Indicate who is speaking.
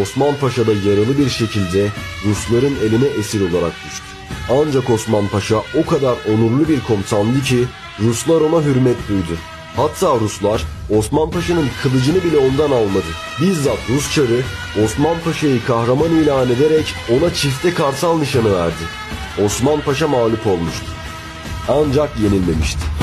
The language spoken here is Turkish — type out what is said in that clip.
Speaker 1: Osman Paşa da yaralı bir şekilde Rusların eline esir olarak düştü. Ancak Osman Paşa o kadar onurlu bir komutandı ki Ruslar ona hürmet duydu. Hatta Ruslar Osman Paşa'nın kılıcını bile ondan almadı. Bizzat Rus çarı Osman Paşa'yı kahraman ilan ederek ona çifte kartal nişanı verdi. Osman Paşa mağlup olmuştu. Ancak yenilmemişti.